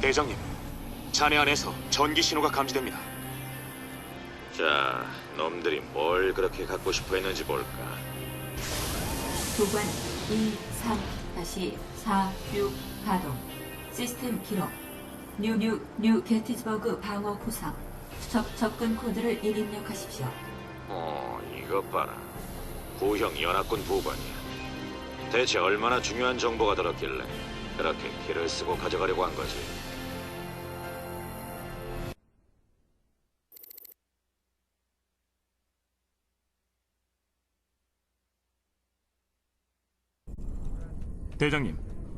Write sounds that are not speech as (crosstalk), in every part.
대장님, 잔해 안에서 전기 신호가 감지됩니다. 자, 놈들이 뭘 그렇게 갖고 싶어 했는지 볼까. 도관 23-46 가동 시스템 기록 뉴뉴 뉴 게티즈버그 방어 구상 접, 접근 코드를 입력하십시오. 어, 이것 봐라. 구형 연합군 부관이야. 대체 얼마나 중요한 정보가 들었길래 그렇게 길을 쓰고 가져가려고 한 거지? 대장님,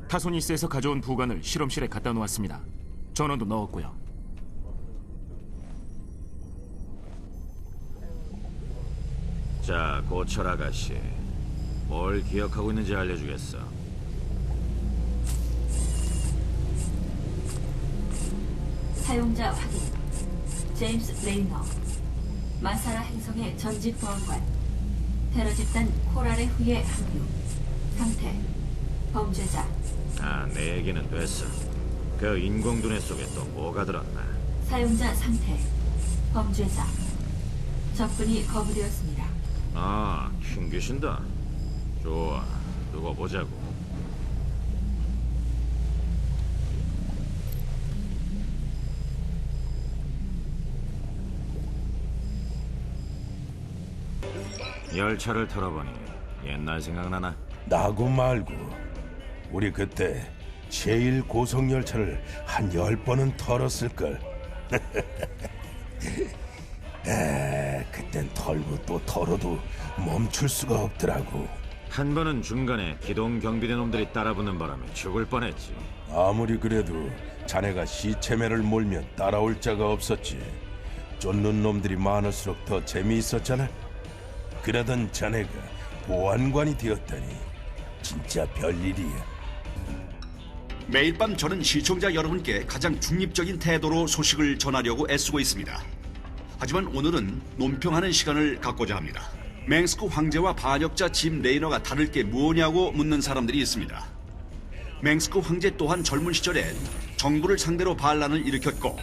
타소니스에서 가져온 부관을 실험실에 갖다 놓았습니다. 전원도 넣었고요. 자, 고철 아가씨. 뭘 기억하고 있는지 알려주겠어. 사용자 확인. 제임스 레이너. 마사라 행성의 전직 보안관. 테러 집단 코랄의 후예 합류. 상태. 범죄자. 아, 내 얘기는 됐어. 그 인공두뇌 속에 또 뭐가 들었나? 사용자 상태. 범죄자. 접근이 거부되었습니다. 아, 튕기신다. 좋아, 두고 보자고. 열차를 털어보니 옛날 생각나나? 나고 말고 우리 그때 제일 고속 열차를 한 열 번은 털었을 걸. (laughs) 에, 그땐 털고 또 털어도 멈출 수가 없더라고. 한 번은 중간에 기동 경비대 놈들이 따라붙는 바람에 죽을 뻔했지. 아무리 그래도 자네가 시체매를 몰면 따라올 자가 없었지. 쫓는 놈들이 많을수록 더 재미있었잖아. 그러던 자네가 보안관이 되었다니 진짜 별일이야. 매일 밤 저는 시청자 여러분께 가장 중립적인 태도로 소식을 전하려고 애쓰고 있습니다. 하지만 오늘은 논평하는 시간을 갖고자 합니다. 맹스크 황제와 반역자 짐 레이너가 다를 게 뭐냐고 묻는 사람들이 있습니다. 맹스크 황제 또한 젊은 시절에 정부를 상대로 반란을 일으켰고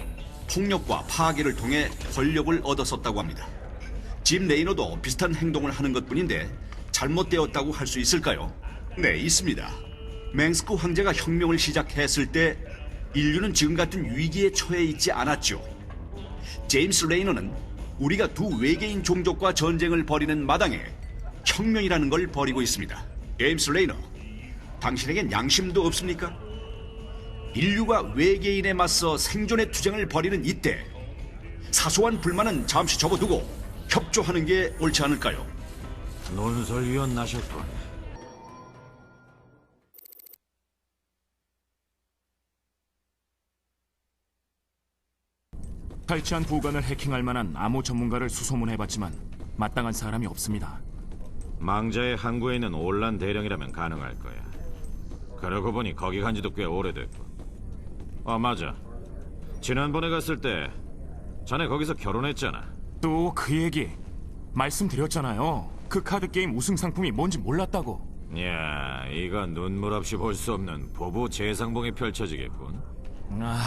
폭력과 파괴를 통해 권력을 얻었었다고 합니다. 짐 레이너도 비슷한 행동을 하는 것뿐인데 잘못되었다고 할 수 있을까요? 네, 있습니다. 맹스크 황제가 혁명을 시작했을 때 인류는 지금 같은 위기에 처해 있지 않았죠. 제임스 레이너는 우리가 두 외계인 종족과 전쟁을 벌이는 마당에 혁명이라는 걸 벌이고 있습니다. 제임스 레이너, 당신에겐 양심도 없습니까? 인류가 외계인에 맞서 생존의 투쟁을 벌이는 이때 사소한 불만은 잠시 접어두고 협조하는 게 옳지 않을까요? 논설위원 나셨군. 탈취한 부관을 해킹할 만한 암호 전문가를 수소문해봤지만 마땅한 사람이 없습니다. 망자의 항구에 있는 올란 대령이라면 가능할 거야. 그러고 보니 거기 간 지도 꽤 오래됐고. 아, 맞아. 지난번에 갔을 때 자네 거기서 결혼했잖아. 또 그 얘기 말씀드렸잖아요. 그 카드 게임 우승 상품이 뭔지 몰랐다고. 야, 이거 눈물 없이 볼 수 없는 부부 재상봉이 펼쳐지겠군. 아,